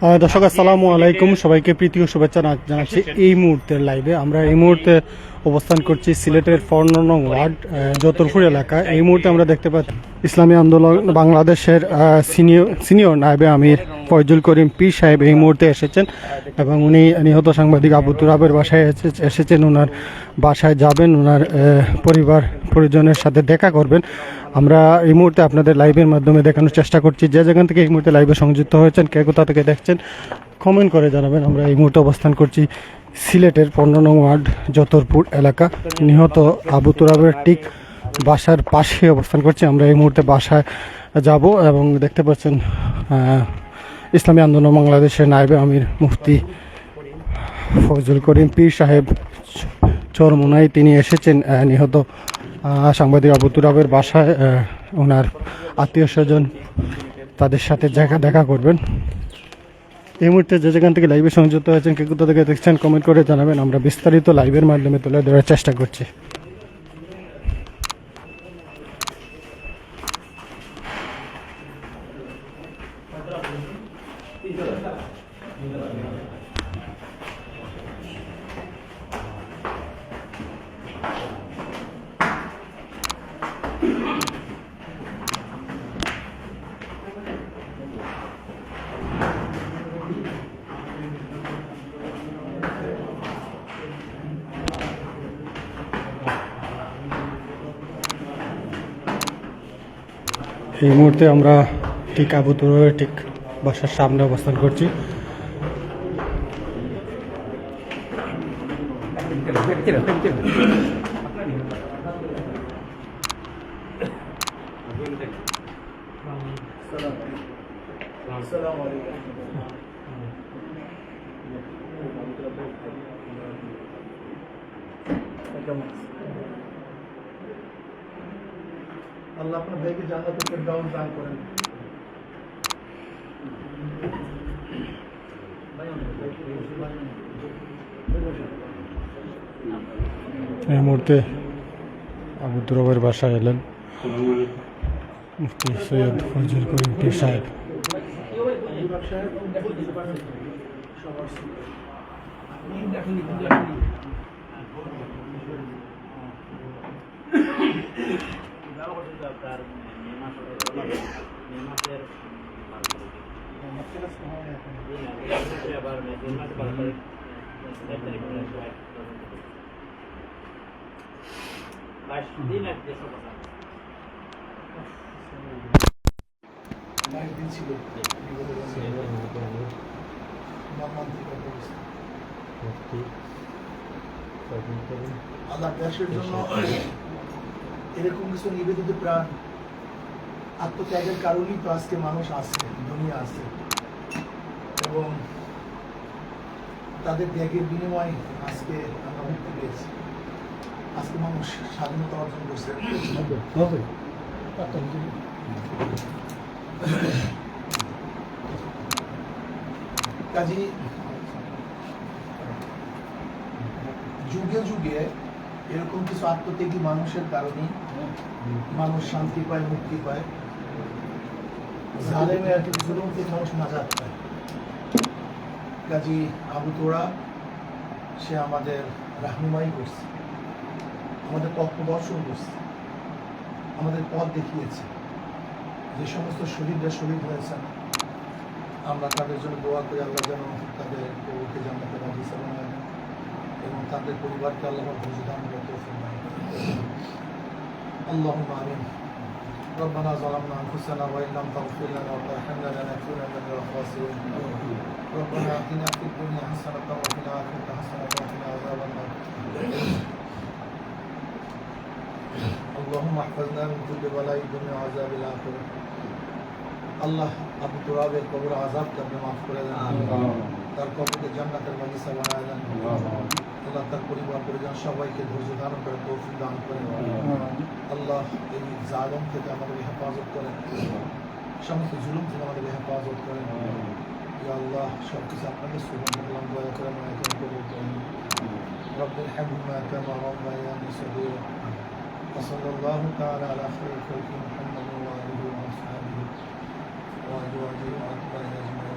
দর্শক, আসসালামু আলাইকুম। সবাইকে প্রীতি ও শুভেচ্ছা জানাচ্ছি এই মুহূর্তের লাইভে আমরা এই মুহূর্তে অবস্থান করছি সিলেটের ফর্ন নং ওয়ার্ড যতরপুর এলাকায়। এই মুহূর্তে আমরা দেখতে পাচ্ছি ইসলামী আন্দোলন বাংলাদেশের সিনিয়র সিনিয়র নায়েবে আমির ফয়জুল করিম পীর সাহেব এই মুহূর্তে এসেছেন এবং উনি নিহত সাংবাদিক আবু বাসায় এসেছেন। ওনার বাসায় যাবেন। ওনার পরিবার পরিজনের সাথে দেখা করবেন। আমরা এই মুহূর্তে আপনাদের লাইভের মাধ্যমে দেখানোর চেষ্টা করছি। যে যেখান থেকে এই মুহূর্তে লাইভে সংযুক্ত হয়েছেন, কে কোথা থেকে দেখছেন কমেন্ট করে জানাবেন। আমরা এই মুহূর্তে অবস্থান করছি সিলেটের পনেরো নং ওয়ার্ড, যতরপুর এলাকা। নিহত আবু তুরাবের ঠিক বাসার পাশে অবস্থান করছি। আমরা এই মুহূর্তে বাসায় যাব এবং দেখতে পাচ্ছেন ইসলামী আন্দোলন বাংলাদেশের নায়েবে আমির মুফতি ফজল করিম পীর সাহেব চরমোনাই তিনি এসেছেন নিহত সাংবাদিক আবু তুরাবের বাসায় ওনার আত্মীয় স্বজন তাদের সাথে দেখা দেখা করবেন। এই মুহূর্তে যে যেখান থেকে লাইভে সংযুক্ত হয়েছেন, কে কোথা থেকে দেখছেন কমেন্ট করে জানাবেন। আমরা বিস্তারিত লাইভের মাধ্যমে তুলে ধরার চেষ্টা করছি। এই মুহূর্তে আমরা ঠিক আবু তুরাবের ঠিক বাসার সামনে অবস্থান করছি। আল্লাহ আপনার ভাইকে জান্নাতুল ফেরদাউস দান করেন। এই মুহূর্তে আবু তুরাবের বাসায় এলেন। মুফতি সৈয়দ ফজল করিম পীর সাহেব। মায়ের দিন ছিল মর্মান্তিক একটা অবস্থা। আল্লাহ দেশের জন্য এরকম কিছু নিবেদিত প্রাণ আত্মত্যাগের কারণেই তো আজকে মানুষ আছে দুনিয়া আছে। এবং তাদের ত্যাগের বিনিময়ে আজকে আমরা মুক্তি পেয়েছি। আজকে মানুষ স্বাধীনতা অর্জন করছে। কাজী যুগে যুগে এরকম কিছু আত্মত্যাগী মানুষের কারণে মানুষ শান্তি পায়, মুক্তি পায়। জালেমের জুলুম থেকে মানুষ নাজাত পায়। কাজী আবু তোরা, সে আমাদের রাহনুমাই করছে। আমাদের পথ প্রদর্শন করছে। আমাদের পথ দেখিয়েছে। যে সমস্ত শহীদরা শহীদ হয়েছেন, আমরা তাদের জন্য দোয়া করি, আল্লাহ যেন তাদের বানায় দেন এবং তাদের পরিবারকে আল্লাহ ধৈর্য দান করতে اللهم آمين ربنا ظلمنا أنفسنا وإن لم تغفر لنا وترحمنا لنكونن من الخاسرين ربنا آتنا في الدنيا حسنة وفي الآخرة حسنة وقنا عذاب النار اللهم احفظنا من كل بلاء الدنيا وعذاب الآخرة আল্লাহ আবু তুরাবের কবর আজাবকে আপনি মাফ করে দেন তার কবরকে জান্নাতের বাগিচা বানায় দেন আল্লাহ তার পরিবার পরিজন সবাইকে ধৈর্য ধারণ করে তৌফিক দান করেন আল্লাহ এই জালম থেকে আমাদের হেফাজত করেন সমস্ত জুলুম থেকে আমাদের হেফাজত করেন ইয়া আল্লাহ সব কিছু আপনাকে সুবহান করলাম দয়া করে মায়া করে কবুল করেন رب ارحمهما كما ربياني صغيرا وصلى الله تعالى على خير خلق محمد وآله وأصحابه وأزواجه وأتباعه أجمعين